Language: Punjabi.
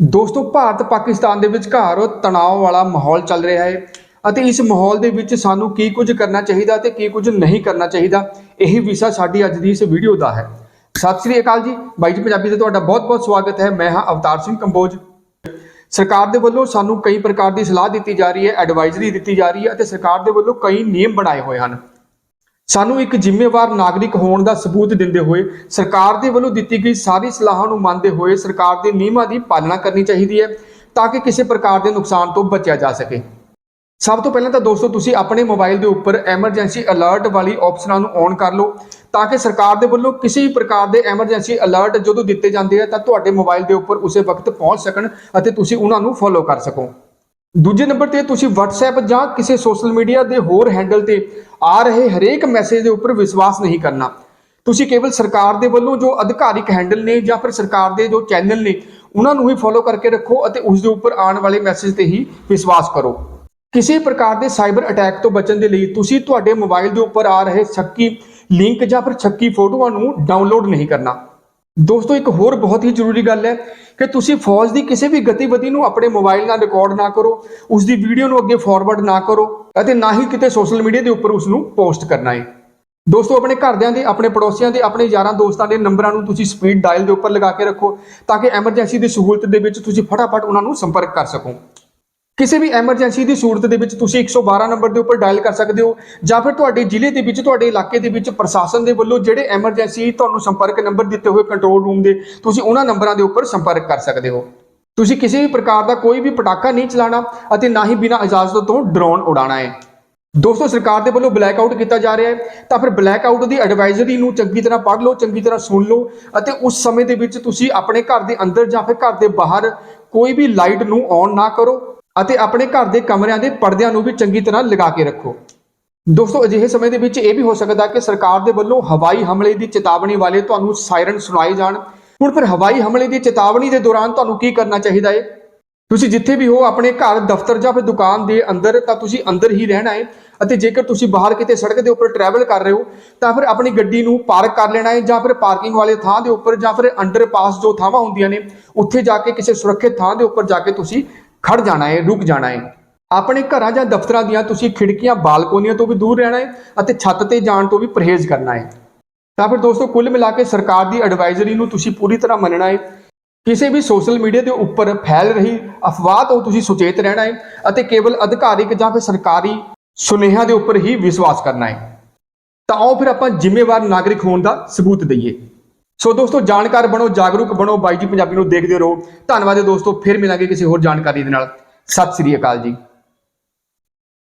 ਦੋਸਤੋ, ਭਾਰਤ ਪਾਕਿਸਤਾਨ ਦੇ ਵਿਚਕਾਰ ਤਣਾਅ ਵਾਲਾ ਮਾਹੌਲ ਚੱਲ ਰਿਹਾ ਹੈ ਅਤੇ ਇਸ ਮਾਹੌਲ ਦੇ ਵਿੱਚ ਸਾਨੂੰ ਕੀ ਕੁਝ ਕਰਨਾ ਚਾਹੀਦਾ ਤੇ ਕੀ ਕੁਝ ਨਹੀਂ ਕਰਨਾ ਚਾਹੀਦਾ, ਇਹੀ ਵਿਸ਼ਾ ਸਾਡੀ ਅੱਜ ਦੀ ਇਸ ਵੀਡੀਓ ਦਾ ਹੈ। ਸਤਿ ਸ੍ਰੀ ਅਕਾਲ ਜੀ। ਬਾਈ ਜੀ ਪੰਜਾਬੀ ਤੇ ਤੁਹਾਡਾ ਬਹੁਤ-ਬਹੁਤ ਸਵਾਗਤ ਹੈ। ਮੈਂ ਹਾਂ ਅਵਤਾਰ ਸਿੰਘ ਕੰਬੋਜ। ਸਰਕਾਰ ਦੇ ਵੱਲੋਂ ਸਾਨੂੰ ਕਈ ਪ੍ਰਕਾਰ ਦੀ ਸਲਾਹ ਦਿੱਤੀ ਜਾ ਰਹੀ ਹੈ, ਐਡਵਾਈਜ਼ਰੀ ਦਿੱਤੀ ਜਾ ਰਹੀ ਹੈ ਅਤੇ ਸਰਕਾਰ ਦੇ ਵੱਲੋਂ ਕਈ ਨਿਯਮ ਬਣਾਏ ਹੋਏ ਹਨ। ਸਾਨੂੰ ਇੱਕ ਜ਼ਿੰਮੇਵਾਰ ਨਾਗਰਿਕ ਹੋਣ ਦਾ ਸਬੂਤ ਦਿੰਦੇ ਹੋਏ ਸਰਕਾਰ ਦੇ ਵੱਲੋਂ ਦਿੱਤੀ ਗਈ ਸਾਰੀ ਸਲਾਹਾਂ ਨੂੰ ਮੰਨਦੇ ਹੋਏ ਸਰਕਾਰ ਦੇ ਨਿਯਮਾਂ ਦੀ ਪਾਲਣਾ ਕਰਨੀ ਚਾਹੀਦੀ ਹੈ ਤਾਂ ਕਿ ਕਿਸੇ ਪ੍ਰਕਾਰ ਦੇ ਨੁਕਸਾਨ ਤੋਂ ਬਚਿਆ ਜਾ ਸਕੇ। ਸਭ ਤੋਂ ਪਹਿਲਾਂ ਤਾਂ ਦੋਸਤੋ ਤੁਸੀਂ ਆਪਣੇ ਮੋਬਾਈਲ ਦੇ ਉੱਪਰ ਐਮਰਜੈਂਸੀ ਅਲਰਟ ਵਾਲੀ ਆਪਸ਼ਨਾਂ ਨੂੰ ਔਨ ਕਰ ਲਓ ਤਾਂ ਕਿ ਸਰਕਾਰ ਦੇ ਵੱਲੋਂ ਕਿਸੇ ਵੀ ਪ੍ਰਕਾਰ ਦੇ ਐਮਰਜੈਂਸੀ ਅਲਰਟ ਜਦੋਂ ਦਿੱਤੇ ਜਾਂਦੇ ਆ ਤਾਂ ਤੁਹਾਡੇ ਮੋਬਾਈਲ ਦੇ ਉੱਪਰ ਉਸੇ ਵਕਤ ਪਹੁੰਚ ਸਕਣ ਅਤੇ ਤੁਸੀਂ ਉਹਨਾਂ ਨੂੰ ਫੋਲੋ ਕਰ ਸਕੋ। ਦੂਜੇ ਨੰਬਰ ਤੇ ਤੁਸੀਂ WhatsApp ਜਾਂ ਕਿਸੇ ਸੋਸ਼ਲ ਮੀਡੀਆ ਦੇ ਹੋਰ ਹੈਂਡਲ ਤੇ ਆ ਰਹੇ ਹਰੇਕ ਮੈਸੇਜ ਦੇ ਉੱਪਰ ਵਿਸ਼ਵਾਸ ਨਹੀਂ ਕਰਨਾ। ਤੁਸੀਂ ਕੇਵਲ ਸਰਕਾਰ ਦੇ ਵੱਲੋਂ ਜੋ ਅਧਿਕਾਰਿਕ ਹੈਂਡਲ ਨੇ ਜਾਂ ਫਿਰ ਸਰਕਾਰ ਦੇ ਜੋ ਚੈਨਲ ਨੇ, ਉਹਨਾਂ ਨੂੰ ਹੀ ਫੋਲੋ ਕਰਕੇ ਰੱਖੋ ਅਤੇ ਉਸ ਦੇ ਉੱਪਰ ਆਉਣ ਵਾਲੇ ਮੈਸੇਜ ਤੇ ਹੀ ਵਿਸ਼ਵਾਸ ਕਰੋ। ਕਿਸੇ ਪ੍ਰਕਾਰ ਦੇ ਸਾਈਬਰ ਅਟੈਕ ਤੋਂ ਬਚਣ ਦੇ ਲਈ ਤੁਸੀਂ ਤੁਹਾਡੇ ਮੋਬਾਈਲ ਦੇ ਉੱਪਰ ਆ ਰਹੇ ਸ਼ੱਕੀ ਲਿੰਕ ਜਾਂ ਫਿਰ ਸ਼ੱਕੀ ਫੋਟੋਆਂ ਨੂੰ ਡਾਊਨਲੋਡ ਨਹੀਂ ਕਰਨਾ। ਦੋਸਤੋ, ਇੱਕ ਹੋਰ ਬਹੁਤ ਹੀ ਜ਼ਰੂਰੀ ਗੱਲ ਹੈ ਕਿ ਤੁਸੀਂ ਫੌਜ ਦੀ ਕਿਸੇ ਵੀ ਗਤੀਵਿਧੀ ਨੂੰ ਆਪਣੇ ਮੋਬਾਈਲ ਨਾਲ ਰਿਕਾਰਡ ਨਾ ਕਰੋ ਉਸ ਦੀ ਵੀਡੀਓ ਨੂੰ ਅੱਗੇ ਫਾਰਵਰਡ ਨਾ ਕਰੋ ਅਤੇ ਨਾ ਹੀ ਕਿਤੇ ਸੋਸ਼ਲ ਮੀਡੀਆ ਦੇ ਉੱਪਰ ਉਸ ਨੂੰ ਪੋਸਟ ਕਰਨਾ ਹੈ। ਦੋਸਤੋ, ਆਪਣੇ ਘਰਦਿਆਂ ਦੇ, ਆਪਣੇ ਪੜੋਸੀਆਂ ਦੇ, ਆਪਣੇ ਯਾਰਾਂ ਦੋਸਤਾਂ ਦੇ ਨੰਬਰਾਂ ਨੂੰ ਤੁਸੀਂ ਸਪੀਡ ਡਾਇਲ ਦੇ ਉੱਪਰ ਲਗਾ ਕੇ ਰੱਖੋ ਤਾਂ ਕਿ ਐਮਰਜੈਂਸੀ ਦੀ ਸਹੂਲਤ ਦੇ ਵਿੱਚ ਤੁਸੀਂ ਫਟਾਫਟ ਉਹਨਾਂ ਨੂੰ ਸੰਪਰਕ ਕਰ ਸਕੋ। ਕਿਸੇ ਵੀ ਐਮਰਜੈਂਸੀ ਦੀ ਸੂਰਤ ਦੇ ਵਿੱਚ ਤੁਸੀਂ 112 ਨੰਬਰ ਦੇ ਉੱਪਰ ਡਾਇਲ ਕਰ ਸਕਦੇ ਹੋ ਜਾਂ ਫਿਰ ਤੁਹਾਡੇ ਜ਼ਿਲ੍ਹੇ ਦੇ ਵਿੱਚ, ਤੁਹਾਡੇ ਇਲਾਕੇ ਦੇ ਵਿੱਚ ਪ੍ਰਸ਼ਾਸਨ ਦੇ ਵੱਲੋਂ ਜਿਹੜੇ ਐਮਰਜੈਂਸੀ ਤੁਹਾਨੂੰ ਸੰਪਰਕ ਨੰਬਰ ਦਿੱਤੇ ਹੋਏ ਕੰਟਰੋਲ ਰੂਮ ਦੇ, ਤੁਸੀਂ ਉਹਨਾਂ ਨੰਬਰਾਂ ਦੇ ਉੱਪਰ ਸੰਪਰਕ ਕਰ ਸਕਦੇ ਹੋ। ਤੁਸੀਂ ਕਿਸੇ ਵੀ ਪ੍ਰਕਾਰ ਦਾ ਕੋਈ ਵੀ ਪਟਾਕਾ ਨਹੀਂ ਚਲਾਉਣਾ ਅਤੇ ਨਾ ਹੀ ਬਿਨਾਂ ਇਜਾਜ਼ਤ ਤੋਂ ਡਰੋਨ ਉਡਾਉਣਾ ਹੈ। ਦੋਸਤੋ, ਸਰਕਾਰ ਦੇ ਵੱਲੋਂ ਬਲੈਕ ਆਊਟ ਕੀਤਾ ਜਾ ਰਿਹਾ ਹੈ। ਤਾਂ ਫਿਰ ਬਲੈਕ ਆਊਟ ਦੀ ਐਡਵਾਈਜ਼ਰੀ ਨੂੰ ਚੰਗੀ ਤਰ੍ਹਾਂ ਪੜ੍ਹ ਲਓ, ਚੰਗੀ ਤਰ੍ਹਾਂ ਸੁਣ ਲਓ ਅਤੇ ਉਸ ਸਮੇਂ ਦੇ ਵਿੱਚ ਤੁਸੀਂ ਆਪਣੇ ਘਰ ਦੇ ਅੰਦਰ ਜਾਂ ਫਿਰ ਘਰ ਦੇ ਬਾਹਰ ਕੋਈ ਵੀ ਲਾਈਟ ਨੂੰ ਔਨ ਨਾ ਕਰੋ। ਅਤੇ ਆਪਣੇ ਘਰ ਦੇ ਕਮਰਿਆਂ ਦੇ ਪਰਦਿਆਂ ਨੂੰ ਵੀ ਚੰਗੀ ਤਰ੍ਹਾਂ ਲਗਾ ਕੇ ਰੱਖੋ। ਦੋਸਤੋ, ਅਜਿਹੇ ਸਮੇਂ ਦੇ ਵਿੱਚ ਇਹ ਵੀ ਹੋ ਸਕਦਾ ਕਿ ਸਰਕਾਰ ਦੇ ਵੱਲੋਂ ਹਵਾਈ ਹਮਲੇ ਦੀ ਚੇਤਾਵਨੀ ਵਾਲੇ ਤੁਹਾਨੂੰ ਸਾਇਰਨ ਸੁਣਾਏ ਜਾਣ। ਹੁਣ ਫਿਰ ਹਵਾਈ ਹਮਲੇ ਦੀ ਚੇਤਾਵਨੀ ਦੇ ਦੌਰਾਨ ਤੁਹਾਨੂੰ ਕੀ ਕਰਨਾ ਚਾਹੀਦਾ ਹੈ ਤੁਸੀਂ ਜਿੱਥੇ ਵੀ ਹੋ, ਆਪਣੇ ਘਰ, ਦਫ਼ਤਰ ਜਾਂ ਫਿਰ ਦੁਕਾਨ ਦੇ ਅੰਦਰ, ਤਾਂ ਤੁਸੀਂ ਅੰਦਰ ਹੀ ਰਹਿਣਾ ਹੈ ਅਤੇ ਜੇਕਰ ਤੁਸੀਂ ਬਾਹਰ ਕਿਤੇ ਸੜਕ ਦੇ ਉੱਪਰ ਟਰੈਵਲ ਕਰ ਰਹੇ ਹੋ, ਤਾਂ ਫਿਰ ਆਪਣੀ ਗੱਡੀ ਨੂੰ ਪਾਰਕ ਕਰ ਲੈਣਾ ਹੈ ਜਾਂ ਫਿਰ ਪਾਰਕਿੰਗ ਵਾਲੇ ਥਾਂ ਦੇ ਉੱਪਰ ਜਾਂ ਫਿਰ ਅੰਡਰਪਾਸ ਜੋ ਥਾਵਾਂ ਹੁੰਦੀਆਂ ਨੇ, ਉੱਥੇ ਜਾ ਕੇ ਕਿਸੇ ਸੁਰੱਖਿਅਤ ਥਾਂ ਦੇ ਉੱਪਰ ਜਾ ਕੇ ਤੁਸੀਂ ਖੜ ਜਾਣਾ ਹੈ ਰੁਕ ਜਾਣਾ ਹੈ ਆਪਣੇ ਘਰਾਂ ਜਾਂ ਦਫ਼ਤਰਾਂ ਦੀਆਂ ਤੁਸੀਂ ਖਿੜਕੀਆਂ, ਬਾਲਕੋਨੀਆਂ ਤੋਂ ਵੀ ਦੂਰ ਰਹਿਣਾ ਹੈ ਅਤੇ ਛੱਤ ਤੇ ਜਾਣ ਤੋਂ ਵੀ ਪਰਹੇਜ਼ ਕਰਨਾ ਹੈ ਤਾਂ ਫਿਰ ਦੋਸਤੋ, ਕੁੱਲ ਮਿਲਾ ਕੇ ਸਰਕਾਰ ਦੀ ਐਡਵਾਈਜ਼ਰੀ ਨੂੰ ਤੁਸੀਂ ਪੂਰੀ ਤਰ੍ਹਾਂ ਮੰਨਣਾ ਹੈ ਕਿਸੇ ਵੀ ਸੋਸ਼ਲ ਮੀਡੀਆ ਦੇ ਉੱਪਰ ਫੈਲ ਰਹੀ ਅਫਵਾਹ ਤੋਂ ਤੁਸੀਂ ਸੁਚੇਤ ਰਹਿਣਾ ਹੈ ਅਤੇ ਕੇਵਲ ਅਧਿਕਾਰਿਕ ਜਾਂ ਫਿਰ ਸਰਕਾਰੀ ਸੁਨੇਹਾ ਦੇ ਉੱਪਰ ਹੀ ਵਿਸ਼ਵਾਸ ਕਰਨਾ ਹੈ ਤਾਂ ਆਓ ਫਿਰ ਆਪਾਂ ਜ਼ਿੰਮੇਵਾਰ ਨਾਗਰਿਕ ਹੋਣ ਦਾ ਸਬੂਤ ਦਈਏ। ਸੋ ਦੋਸਤੋ, ਜਾਣਕਾਰ ਬਣੋ, ਜਾਗਰੂਕ ਬਣੋ, ਬਾਈ ਜੀ ਪੰਜਾਬੀ ਨੂੰ ਦੇਖਦੇ ਰਹੋ। ਧੰਨਵਾਦ ਹੈ ਦੋਸਤੋ, ਫਿਰ ਮਿਲਾਂਗੇ ਕਿਸੇ ਹੋਰ ਜਾਣਕਾਰੀ ਦੇ ਨਾਲ। ਸਤਿ ਸ੍ਰੀ ਅਕਾਲ ਜੀ।